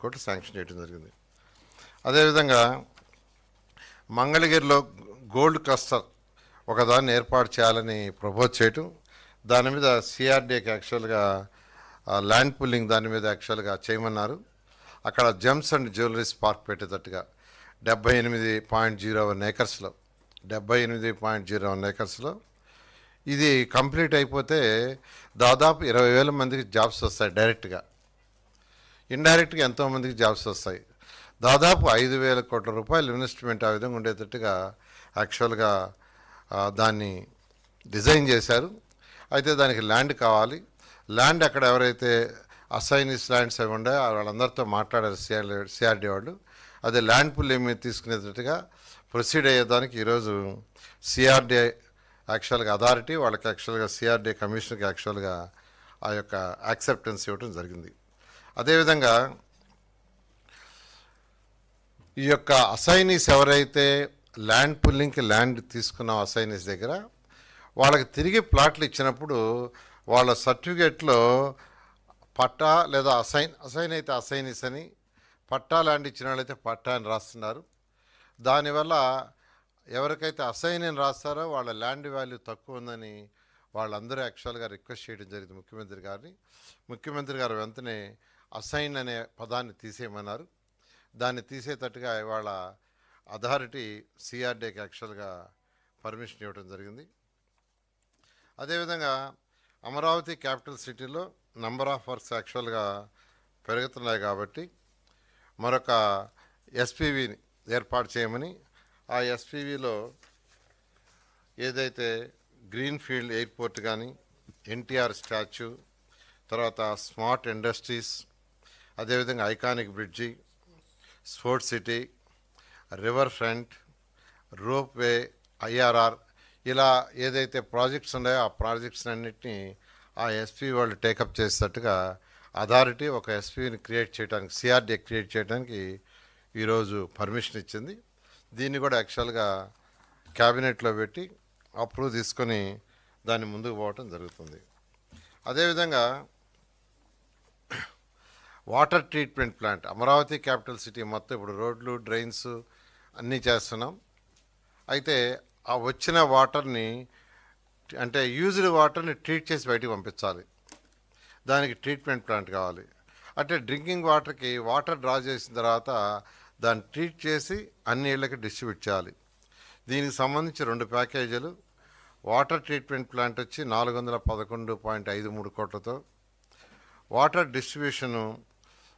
Court sanction చేయడం జరిగింది. అదేవిధంగా మంగళగిరిలో గోల్డ్ క్లస్టర్ ఒకదాన్ని ఏర్పాటు చేయాలని ప్రపోజ్ చేయటం దాని మీద సిఆర్డీకి యాక్చువల్గా ల్యాండ్ పుల్లింగ్ దాని మీద యాక్చువల్గా చేయమన్నారు. అక్కడ జెమ్స్ అండ్ జ్యువెలరీస్ పార్క్ పెట్టేటట్టుగా డెబ్బై ఎనిమిది పాయింట్ జీరో వన్ ఏకర్స్లో డెబ్బై ఎనిమిది పాయింట్ జీరో వన్ ఏకర్స్లో ఇది కంప్లీట్ అయిపోతే దాదాపు ఇరవై వేల మందికి జాబ్స్ వస్తాయి డైరెక్ట్గా. ఇండైరెక్ట్గా ఎంతోమందికి జాబ్స్ వస్తాయి. దాదాపు ఐదు వేల కోట్ల రూపాయలు ఇన్వెస్ట్మెంట్ ఆ విధంగా ఉండేటట్టుగా యాక్చువల్గా దాన్ని డిజైన్ చేశారు. అయితే దానికి ల్యాండ్ కావాలి. ల్యాండ్ అక్కడ ఎవరైతే అసైనిస్ ల్యాండ్స్ అవి ఉండే వాళ్ళందరితో మాట్లాడారు సిఆర్ సిఆర్డీ వాళ్ళు. అదే ల్యాండ్ పుల్ ఏమి తీసుకునేటట్టుగా ప్రొసీడ్ అయ్యేదానికి ఈరోజు సిఆర్డీ యాక్చువల్గా అథారిటీ వాళ్ళకి యాక్చువల్గా సిఆర్డీ కమిషన్కి యాక్చువల్గా ఆ యొక్క యాక్సెప్టెన్స్ ఇవ్వడం జరిగింది. అదేవిధంగా ఈ యొక్క అసైనీస్ ఎవరైతే ల్యాండ్ పుల్లింగ్కి ల్యాండ్ తీసుకున్న అసైనీస్ దగ్గర వాళ్ళకి తిరిగి ప్లాట్లు ఇచ్చినప్పుడు వాళ్ళ సర్టిఫికేట్లో పట్టా లేదా అసైన్ అసైన్ అయితే అసైనీస్ అని పట్టా ల్యాండ్ ఇచ్చిన వాళ్ళైతే పట్టా అని రాస్తున్నారు. దానివల్ల ఎవరికైతే అసైన్ అని రాస్తారో వాళ్ళ ల్యాండ్ వాల్యూ తక్కువ ఉందని వాళ్ళందరూ యాక్చువల్గా రిక్వెస్ట్ చేయడం జరిగింది ముఖ్యమంత్రి గారిని. ముఖ్యమంత్రి గారు వెంటనే అసైన్ అనే పదాన్ని తీసేయమన్నారు. దాన్ని తీసేటట్టుగా ఇవాళ అథారిటీ సిఆర్డీకి యాక్చువల్గా పర్మిషన్ ఇవ్వడం జరిగింది. అదేవిధంగా అమరావతి క్యాపిటల్ సిటీలో నంబర్ ఆఫ్ వర్క్స్ యాక్చువల్గా పెరుగుతున్నాయి కాబట్టి మరొక ఎస్పీవీని ఏర్పాటు చేయమని ఆ ఎస్పీవీలో ఏదైతే గ్రీన్ ఫీల్డ్ ఎయిర్పోర్ట్ కానీ ఎన్టీఆర్ స్టాచ్యూ తర్వాత స్మార్ట్ ఇండస్ట్రీస్ అదేవిధంగా iconic bridge sports city river front rope way IRR ఇలా ఏదైతే ప్రాజెక్ట్స్ ఉన్నాయో ఆ ప్రాజెక్ట్స్ అన్నింటినీ ఆ ఎస్పీ వాళ్ళు టేకప్ చేసేటట్టుగా అథారిటీ ఒక ఎస్పీని క్రియేట్ చేయడానికి సిఆర్డీ క్రియేట్ చేయడానికి ఈరోజు పర్మిషన్ ఇచ్చింది. దీన్ని కూడా యాక్చువల్గా క్యాబినెట్లో పెట్టి అప్రూవ్ తీసుకొని దాన్ని ముందుకు పోవటం జరుగుతుంది. అదేవిధంగా water treatment plant Amaravati capital city మొత్తం ఇప్పుడు రోడ్లు డ్రైన్స్ అన్నీ చేస్తున్నాం. అయితే ఆ వచ్చిన వాటర్ని అంటే యూజ్డ్ వాటర్ని ట్రీట్ చేసి బయటికి పంపించాలి. దానికి ట్రీట్మెంట్ ప్లాంట్ కావాలి. అంటే డ్రింకింగ్ వాటర్కి వాటర్ డ్రా చేసిన తర్వాత దాన్ని ట్రీట్ చేసి అన్ని ఇళ్ళకి డిస్ట్రిబ్యూట్ చేయాలి. దీనికి సంబంధించి రెండు ప్యాకేజీలు. వాటర్ ట్రీట్మెంట్ ప్లాంట్ వచ్చి నాలుగు వందల పదకొండు పాయింట్ ఐదు మూడు కోట్లతో. వాటర్ డిస్ట్రిబ్యూషను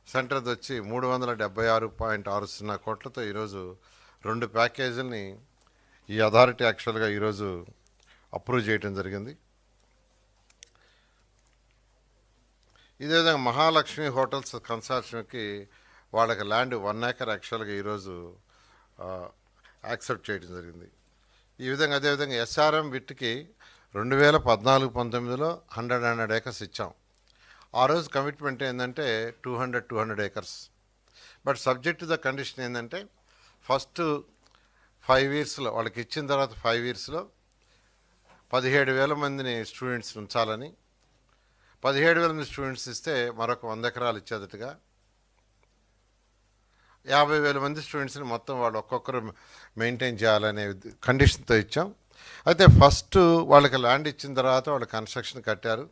సెంటర్ వచ్చి మూడు వందల డెబ్బై ఆరు పాయింట్ ఆరు సున్నా కోట్లతో ఈరోజు రెండు ప్యాకేజీలని ఈ అథారిటీ యాక్చువల్గా ఈరోజు అప్రూవ్ చేయటం జరిగింది. ఇదే విధంగా మహాలక్ష్మి హోటల్స్ కన్సార్షన్కి వాళ్ళకి ల్యాండ్ వన్ ఏకర్ యాక్చువల్గా ఈరోజు యాక్సెప్ట్ చేయడం జరిగింది. ఈ విధంగా అదేవిధంగా ఎస్ఆర్ఎం విట్కి రెండు వేల పద్నాలుగు పంతొమ్మిదిలో హండ్రెడ్ హండ్రెడ్ ఏకర్స్ ఇచ్చాం. ఆ రోజు కమిట్మెంట్ ఏంటంటే two hundred two hundred acres but subject the condition ఏంటంటే ఫస్ట్ ఫైవ్ ఇయర్స్లో వాళ్ళకి ఇచ్చిన తర్వాత ఫైవ్ ఇయర్స్లో పదిహేడు వేల మందిని స్టూడెంట్స్ ఉంచాలని పదిహేడు వేల మంది స్టూడెంట్స్ ఇస్తే మరొక వంద ఎకరాలు ఇచ్చేదట్టుగా యాభై వేల మంది స్టూడెంట్స్ని మొత్తం వాళ్ళు ఒక్కొక్కరు మెయింటైన్ చేయాలనే కండిషన్తో ఇచ్చాం. అయితే ఫస్ట్ వాళ్ళకి ల్యాండ్ ఇచ్చిన తర్వాత వాళ్ళు కన్స్ట్రక్షన్ కట్టారు.